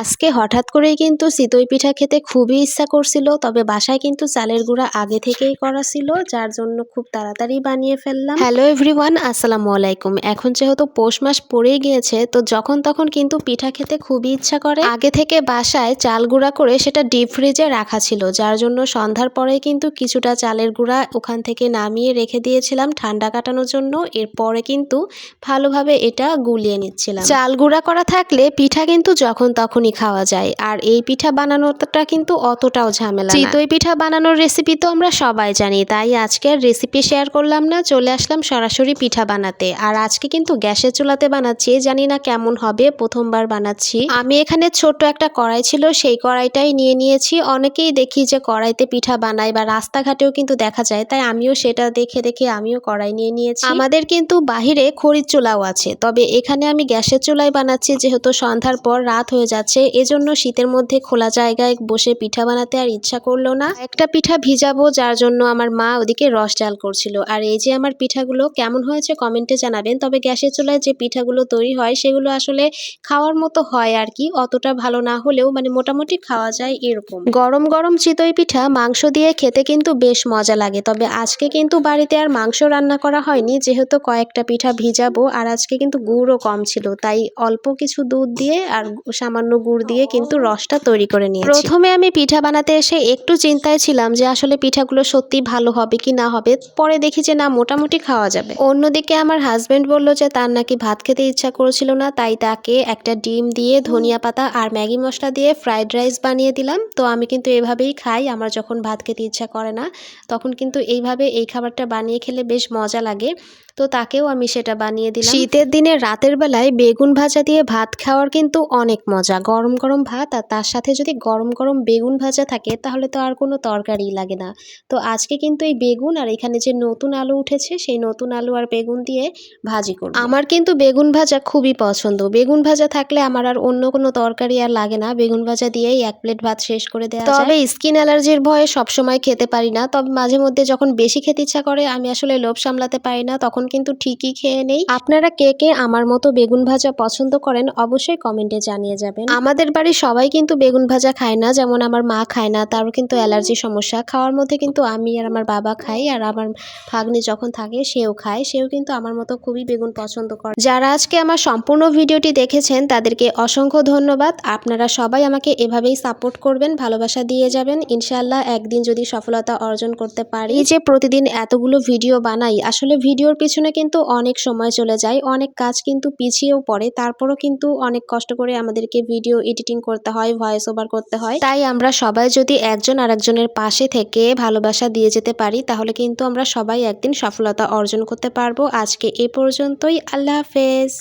আজকে হঠাৎ করেই কিন্তু চিতই পিঠা খেতে খুবই ইচ্ছা করছিল, তবে বাসায় কিন্তু চালের গুঁড়া আগে থেকেই করা ছিল, যার জন্য খুব তাড়াতাড়ি বানিয়ে ফেললাম। হ্যালো এভরিওয়ান আসসালামু আলাইকুম। এখন যেহেতু পৌষ মাস পড়েই গিয়েছে, তো যখন তখন কিন্তু পিঠা খেতে খুবই ইচ্ছা করে। আগে থেকে বাসায় চাল গুঁড়া করে সেটা ডিপ ফ্রিজে রাখা ছিল, যার জন্য সন্ধ্যার পরে কিন্তু কিছুটা চালের গুঁড়া ওখান থেকে নামিয়ে রেখে দিয়েছিলাম ঠান্ডা কাটানোর জন্য। এরপরে কিন্তু ভালোভাবে এটা গুলিয়ে নিচ্ছিলাম। চাল গুঁড়া করা থাকলে পিঠা কিন্তু যখন তখনই খাওয়া যায়। আর এই পিঠা বানানোটা কিন্তু অতটাও ঝামেলা। চিতই পিঠা বানানোর রেসিপি তো আমরা সবাই জানি, তাই আজকে আর রেসিপি শেয়ার করলাম না, চলে আসলাম সরাসরি পিঠা বানাতে। আর আজকে কিন্তু গ্যাসের চুলাতে বানাচ্ছি, জানি না কেমন হবে, প্রথমবার বানাচ্ছি। আমি এখানে ছোট্ট একটা কড়াই ছিল, সেই কড়াইটাই নিয়ে নিয়েছি। অনেকেই দেখি যে কড়াইতে পিঠা বানায় বা রাস্তাঘাটেও কিন্তু দেখা যায়, তাই আমিও সেটা দেখে দেখে আমিও কড়াই নিয়ে নিয়েছি। আমাদের কিন্তু বাহিরে খড়ির চুলাও আছে, তবে এখানে আমি গ্যাসের চুলায় বানাচ্ছি, যেহেতু সন্ধ্যার পর রাত হয়ে যাচ্ছে। এজন্য শীতের মধ্যে খোলা জায়গায় বসে পিঠা বানাতে আর ইচ্ছা করল না। একটা পিঠা ভিজাবো, যার জন্য আমার মা ওদিকে রস ডাল করছিল। আর এই যে আমার পিঠাগুলো কেমন হয়েছে কমেন্টে জানাবেন। তবে গ্যাসের চুলায় যে পিঠাগুলো তৈরি হয়, সেগুলো আসলে খাওয়ার মতো হয় আর কি। অতটা ভালো না হলেও মানে মোটামুটি খাওয়া যায় এরকম। গরম গরম চিতই পিঠা মাংস দিয়ে খেতে কিন্তু বেশ মজা লাগে। তবে আজকে কিন্তু বাড়িতে আর মাংস রান্না করা হয়নি। যেহেতু কয়েকটা পিঠা ভিজাবো, আর আজকে কিন্তু গুড়ও কম ছিল। তাই অল্প কিছু দুধ দিয়ে আর সামান্য গুড় দিয়ে কিন্তু রসটা তৈরি করে নিয়েছি। প্রথমে আমি পিঠা বানাতে এসে একটু চিন্তায় ছিলাম যে আসলে পিঠাগুলো সত্যি ভালো হবে কি না হবে। পরে দেখি যে না মোটামুটি খাওয়া যাবে। অন্যদিকে আমার হাজব্যান্ড বলল যে তার নাকি ভাত খেতে ইচ্ছা করেছিল না তাই তাকে একটা ডিম দিয়ে ধনিয়া পাতা আর ম্যাগি মশলা দিয়ে ফ্রাইড রাইস বানিয়ে দিলাম। তো আমি কিন্তু এভাবেই খাই আমার যখন ভাত খেতে ইচ্ছা করে না তখন কিন্তু এইভাবে এই খাবারটা বানিয়ে খেলে বেশ মজা লাগে। তো তাকেও আমি সেটা বানিয়ে দিলাম। শীতের দিনে রাতের বেলায় বেগুন ভাজা দিয়ে ভাত খাওয়ার কিন্তু অনেক মজা গরম গরম ভাত আর তার সাথে যদি গরম গরম বেগুন ভাজা থাকে তাহলে তো আর কোনো তরকারি লাগে না। তো আজকে কিন্তু এই বেগুন আর এখানে যে নতুন আলু উঠেছে সেই নতুন আলু আর বেগুন দিয়ে ভাজি করব। আমার কিন্তু বেগুন ভাজা খুবই পছন্দ। বেগুন ভাজা থাকলে আমার আর অন্য কোনো তরকারি আর লাগে না। বেগুন ভাজা দিয়েই এক প্লেট ভাত শেষ করে দেওয়া তবে স্কিন অ্যালার্জির ভয়ে সবসময় খেতে পারি না। তবে মাঝে মধ্যে যখন বেশি খেতে ইচ্ছা করে আমি আসলে লোভ সামলাতে পারি না। তখন কিন্তু ঠিকই খেয়ে নেই। আপনারা কে কে আমার মতো বেগুন ভাজা পছন্দ করেন অবশ্যই কমেন্টে জানিয়ে যাবেন। আমাদের বাড়ির সবাই কিন্তু বেগুন ভাজা খায় না, যেমন আমার মা খায় না, তারও কিন্তু অ্যালার্জি সমস্যা। খাওয়ার মধ্যে কিন্তু আমি আর আমার বাবা খাই, আর আমার ভাগ্নি যখন থাকে সেও খায়, সেও কিন্তু আমার মতো খুবই বেগুন পছন্দ করে। যারা আজকে আমার সম্পূর্ণ ভিডিওটি দেখেছেন, তাদেরকে অসংখ্য ধন্যবাদ। আপনারা সবাই আমাকে এভাবেই সাপোর্ট করবেন, ভালোবাসা দিয়ে যাবেন। ইনশাল্লাহ একদিন যদি সফলতা অর্জন করতে পারি। যে প্রতিদিন এতগুলো ভিডিও বানাই, আসলে ভিডিওর পিছনে কিন্তু অনেক সময় চলে যায়, অনেক কাজ কিন্তু পিছিয়েও পড়ে, তারপরও কিন্তু অনেক কষ্ট করে আমাদেরকে ভিডিও এডিটিং করতে হয় ভয়েস ওভার করতে হয়। তাই আমরা সবাই যদি একজন আরেকজনের পাশে থেকে ভালোবাসা দিয়ে যেতে পারি, তাহলে কিন্তু আমরা সবাই একদিন সফলতা অর্জন করতে পারব। আজকে এ পর্যন্তই, আল্লাহ হাফেজ।